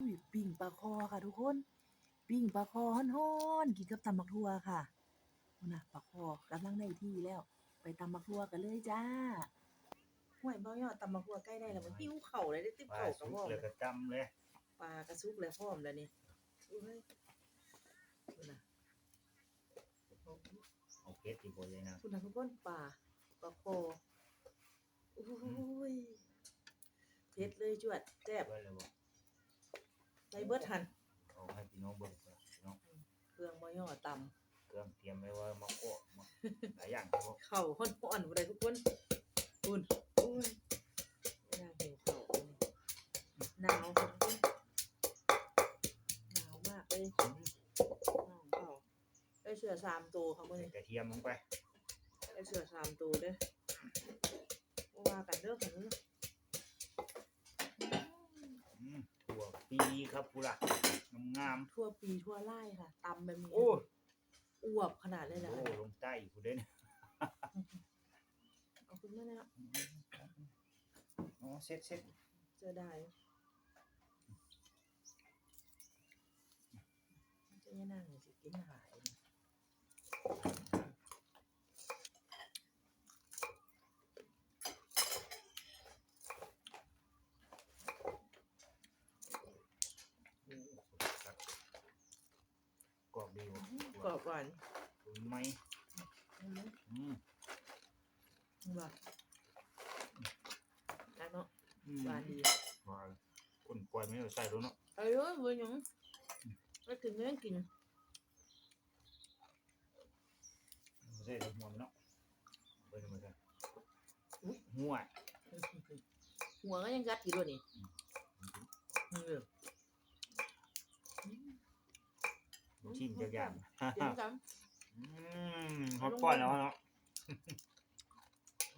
อุ้ยปิ้งปลาคอค่ะทุกคน ปิ้งปลาคอฮ้อนๆกินกับตำบักทั่วค่ะนั่นน่ะปลาคอกำลังได้ที่แล้ว ไปตำบักทั่วกันเลยจ้าห่วยบ่ยอดตำบักทั่วใกล้ได้แล้วมันหิวเข่าเลยได้ติ๊บปลาเข่าสุกับกพ่อมเลยก็จำเลยปลากระซุกแล้วพร้อมแล้วนี่อุ้ยนั่นน่ะเอาเพชรที่บ่เลยนะคุณนะทุกคนปลาปลาคออุ้ยเผ็ดเลยจวดแซ่บไว้เลยบ่ ไปเบิดหันเอาให้พี่น้องเบิ่งก่อนพี่น้องเครื่องบ่ย่อตำเครื่องเตรียมไว้ว่ามาโกะมาหลายอย่างครับผมเข่าฮ้อนอ่อนบ่ได้ทุกคนอุ่นอุ้ยน่าหิวเข่าหนาวค่ะทุกคนหนาวมากเลยหนาวเปล่าได้เสือสามตัวค่ะมื้อใส่นี้กระเทียมลงไปได้เสือสามตัวเด้อบ่ว่ากันเด้อค่ะมื้ออืมถั่ว ปีครับกูล่ะงามทั่วปีทั่วไร่ค่ะตำแบบนี้ๆโอ้อวบขนาดเลยนะโอ้ลงใต้กูเด้เนี่ยเอาขึ้นมาแล้วอ๋อเสร็จเสร็จเจอได้จะยังนั่งสิกินหาย โอ้ครับกรอบดีว่ะ กรอบก่อนตุ๋นไหมอืมอืมว่าได้เนาะอืมหวานดีหวานคนปล่อยไม่ได้ใส่แล้วเนาะเอ้ยเว้ยเว้ยหยังไม่ถึงเรื่องกินไม่ใช่หัวมันเนาะไปทำไมกันหัวหัวก็ยังกัดอยู่ด้วยนี่เออ ชิมจากอย่างเดี๋ยวกันอืมฮอตป้อนแล้วเนาะ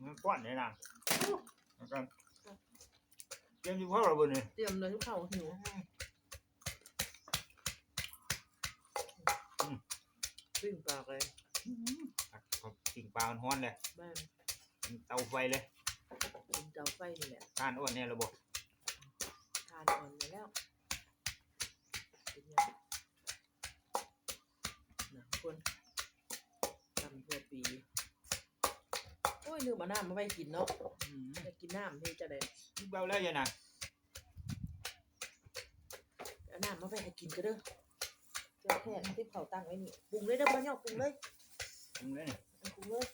มันป้อนได้นางแล้วกันเตรียมอยู่พ่อเราบนนี่เตรียมเลยทุกข้าวหิวปิ้งปากเลยครับกิ่งปลามันฮ้อนเลยบ้านเตาไฟเลยกินเตาไฟนี่แหละทานอ้วนเนี่ยระบบทานอ่อนไปแล้วเป็นยังนะ คนทำทั่วปี โอ้ยลืมเอาน้ำมาไว้กินเนาะอยากกินน้ำที่จะได้เบาแล้วยังนะเอาน้ำมาไว้ให้กินก็เด้อเจ้าแค่ที่เขาตั้งไว้นี่ปรุงเลยเด้อพ่อยอกปรุงเลยปรุงเลยนี่ปรุงเลย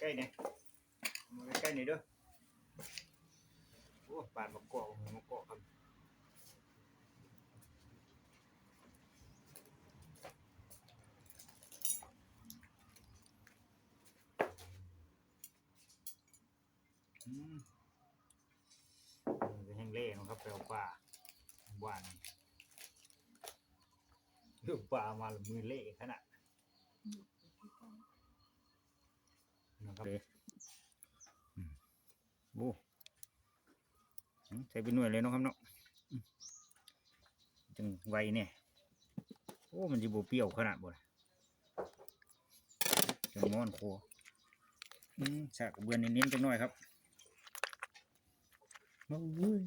ใกล้ๆเนี่ยมาใกล้ๆนี่เด้อโอ้ปาดมะกอกมะกอกครับอืมเป็น แห้งเล่นะครับไปเอาปลาหวานเรื่องปลามาละมือเละขนาดนะครับโอ้อืมใส่เป็นหน่วยเลยเนาะครับเนาะอืมจังไวเนี่ยโอ้มันจะบเปรี้ยวขนาดบ่ล่ะจังม้อนคออืมสากกระเบือนเน้นๆจังหน่อยครับ โอ้ย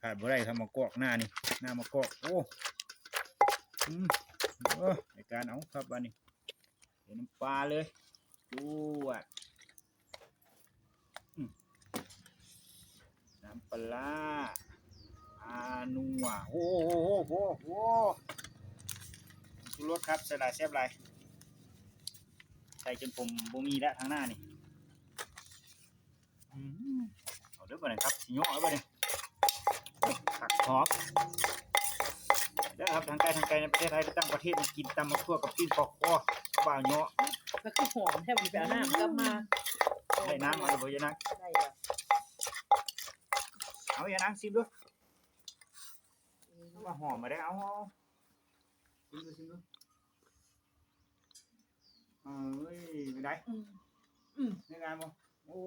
ขาดบ่ได้ครับมากอกหน้านี่หน้ามากอกโอ้อืมเออในการเอาครับอันนี้เห็นน้ำปลาเลยดูอะอืมน้ำปลาร้าอานัวโอ้โหโอ้โหโอ้โหชูรสครับใส่ลายแซ่บหลายใส่จนผมบ่มีแล้วทางหน้านี่อืมเอาเด้อ บ่เนี่ยครับสิย่อเอาบ่เนี่ยผักหอมเด้อครับทางไกลทางไกลในประเทศไทยและต่างประเทศนี่กินตำมะทั่วกับปิ้งปอกคอบ่าวเนาะแล้วก็หอมแทบมันไปเอาน้ำกลับมาได้น้ำมาเลยบ่ยะนังได้แล้วเอายะนังซิมดูว่าหอมมาได้เอาเอาซิมดูซิมดูเอ้ยไปได้อืมในงานบ่โอ้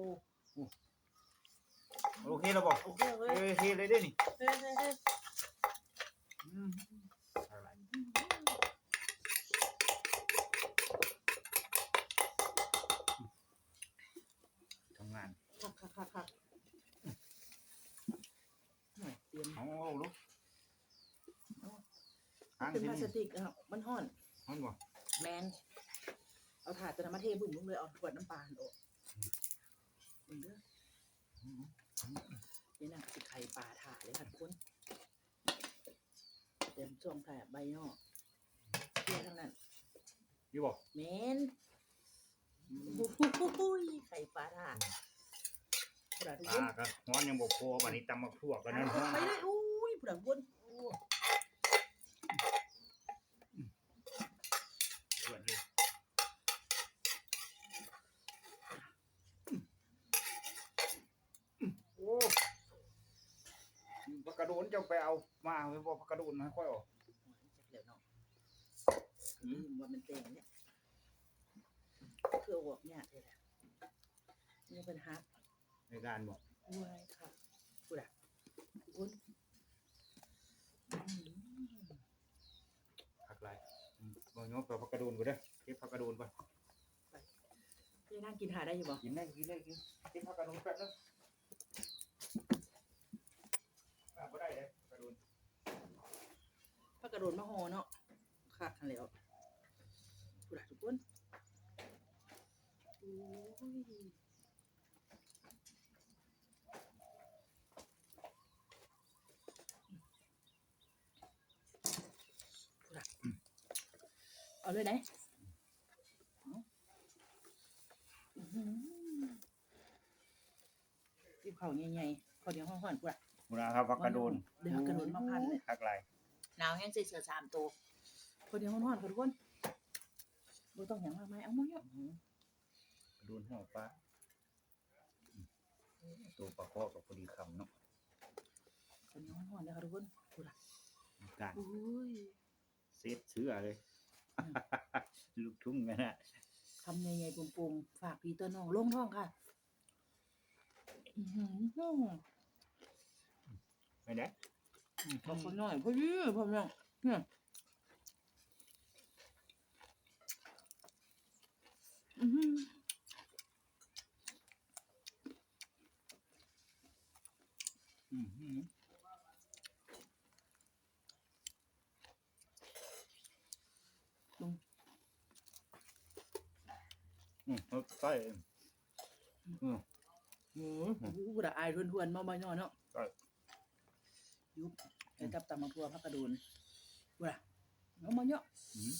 โอ้โอเคแล้วบ่โอเคเลเฮ้ยยเฮ้ยเลยเด้อนี่เฮ้ยเฮ้ยเฮ้ยอืมอะไรทำงานคักคักคักคักลงลูกหางเป็นที่พลานี่สติกอะมันห่อนมันบ่แมน เอาถาดตัวน้ำมาเทบุ่มลงเลยเอาขวดน้ำปลาโอ้มึงเด้อ นี่น่ะสิไข่ปลาถาดเลยค่ะทุกคนเต็มช่วงถ่ายใบย่อเที่ยทั้งนั้นอยู่บ่แมนโอ้ยไข่ปลาถาดผู้ใดทุกปคนลาก็ฮ้อนยังบ่พอบัดนี้ตำมาทั่วกันนั่นฮ้อนไปเลยอุ้ยผู้ใดทุกคน เพื่อนเลยโอ้ปลาก ระโดนเจ้าไปเอามาไว้บ่ปลากระโดนมาค่อยเออกเดี๋ยวเนาะลืมว่ามันเต็งเนี่ยคือออกเนี่ยเลยแหละนี่เป็นฮักในการบ่ด้วยค่ะพูดอะคุณอืมผักหลายอืมบ่ยกไปผักกระโดนกูเด้อเก็บผักกระโดนไปพี่นั่งกินหาได้อยู่บ่กินได้กินได้กินเก็บผักกระโดนแป๊บนึงอ่าบ่ได้เลยผักกระโดน พักกระโดดมาหอเนาะคักกันแล้วพูดอะทุกคนโอ้ยพูดอะเอาเลยไหนเอาอื้อหือกินข้าวใหญ่ๆข้าวเหนียวห่อนๆพูดอะมูนาครับผักกระโดนเดี๋ยวผักกระโดนมาพันเลยผักหลาย หนาวแห้งใส่เสื้อสามตัวคนเดียวห่อนๆค่ะทุกคนบ่ต้องอย่างมากมายเอามาเยอะกระโดนห่อปลาอืมตัวปลาคอกับพอดีคำเนาะคนเดียวห่อนๆเลยค่ะทุกคนพูดอะการอุ้ยเซตเสื้อเลย ลูกทุ่งกันนะคำใหญ่ๆปุ่มๆฝากพี่ตัวน้องลงท้องค่ะอื้อหือไม่ได้ ขอบคุณหน่อยพ่อยี่พ่อแม่เนี่ยอื้อหืออืมอืมอืมเอาใส่อืมอืมอู้พูดอะอายทวนๆมาบ่อยๆเนาะใช่ยุบ ไปกับตำมาพัวพักกระโดนพูดอะเอามาเยอะอืม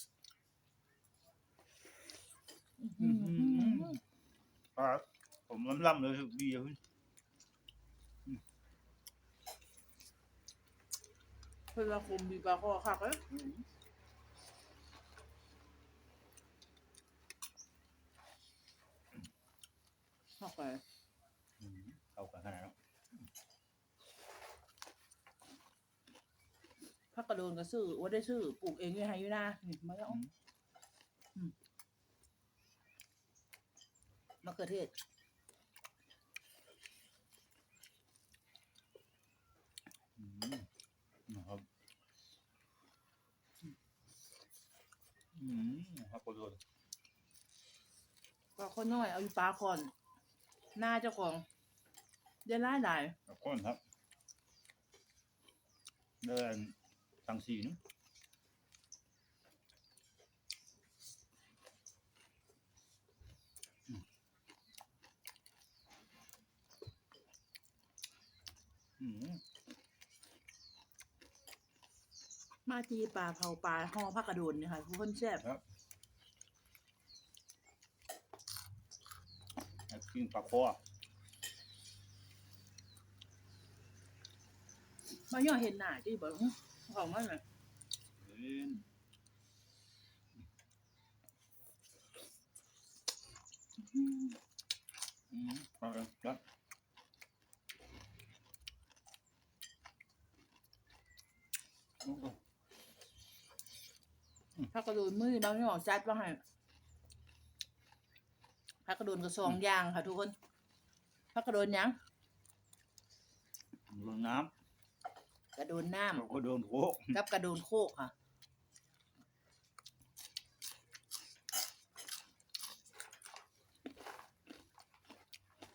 อื้อหืออ่าผมล้ำล้ำเลยดีเลยเพื่อนว่าคมมีปลาคอคักเอ้ยคักไป อืมเข้ากันขนาดนั้น พักกระโดนก็ ซื้อว่าได้ซื้อปลูกเองอยู่ไฮอยู่นะนี่มาแล้วมะเขือเทศอืมนะครับอืมครับกระโดนปลาคนน้อยเอาอยู่ปลาคอนหน้าเจ้าของเดี๋ยวไล่หลายขอบคุณครับเดิน ทางสีเนอะอืมอืมมาจีปลาเผาปลาห่อผักกระโดนเนี่ยค่ะทุกคนแซ่บ ครับแล้วกินปลาคอมาย่อเห็นหน้าจีบอกอื้อ ของมันเลยเห็นอืมเอาเลยครับโอ้โหผักกระโดนมือบางย่อจัดว่าให้ผักกระโดนกระซองยางค่ะทุกคนผักกระโดนหยัง ลงน้ กระโดนน้ำเราก็โดนโคกำกับกระโดนโคกค่ะ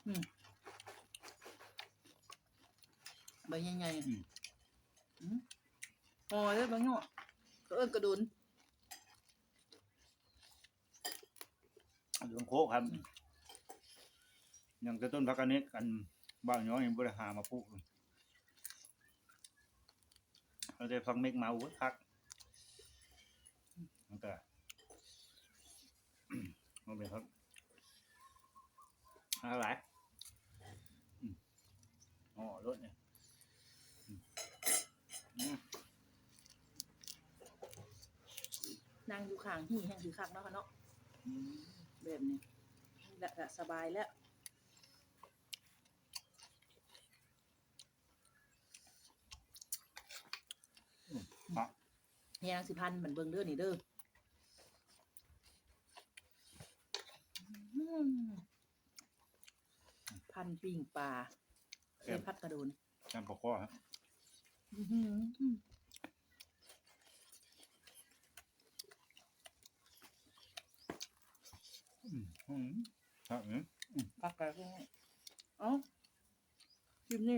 อืมใบใหญ่ๆห่อเลยบางเนาะเขาเอิ้นกระดุนเรื่องโคกครับอย่างแต่ต้นพักกันนี้กันบ้านย้อนยังบริหามาปลูก เลยเราได้ฟังเมกเมาเว้ยคักมันก็มันเป็นครับอะไรอืมอ๋อรถเนี่ยอืมอืมนั่งอยู่ข้างที่แห่งคือคักเนาะค่ะเนาะอืมแบบนี้และก็สบายแล้ว ครับ เฮียนางสิพันธ์เหมือนเบิ่งเด้อนี่เด้ออืมพันปิ้งปลาเส้นพัดกระโดนจำปะข้อครับอื้อหืออืมอืมครับอืมพักกระโดนเอ้าชิมนี่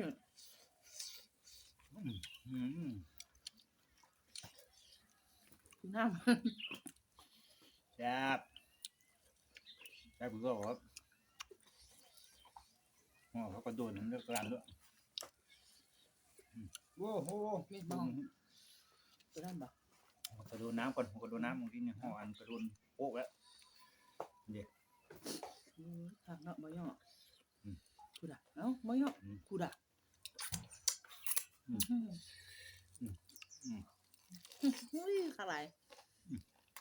อืมอืมกิ นน้แซ่บแซ่บก็ครับอ๋อเขาก็โดนทั้งเรื่องกลางด้วยอืมโอ้โหำมีบ้องตัวนั้นบ่กระโดนน้ำก่อนกระโดนน้ำบางทีเนี่ยห่ออันกระโดนโป๊กแล้วอืมผักเนาะบ่ย่ออมกูด่ะเอ้าบ่ย่ออมกูด่ะอืมอืม อุ้ยขะหลาย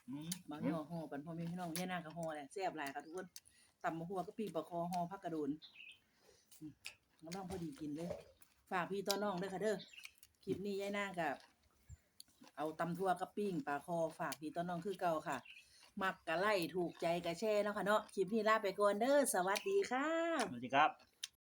อืมบางย่ห่อปันพ่อแม่พี่น้องเนี่ยนางก็ห่อแหละแซ่บหลายค่ะทุกคนตำมะหัวก็ปีบะคอห่อผักกระโดนอืมกำลังพอดีกินเลย ฝากพี่ต้อนน้องด้วยค่ะเด้อคลิปนี้ยายนางกับเอาตำทั่วกับปิ้งปลาคอฝากพี่ต้อนน้องคือเก่าค่ะมักกะไล่ถูกใจกะแช่เนาะค่ะเนาะคลิปนี้ลาไปก่อนเด้อสวัสดีค่ะสวัสดีครับ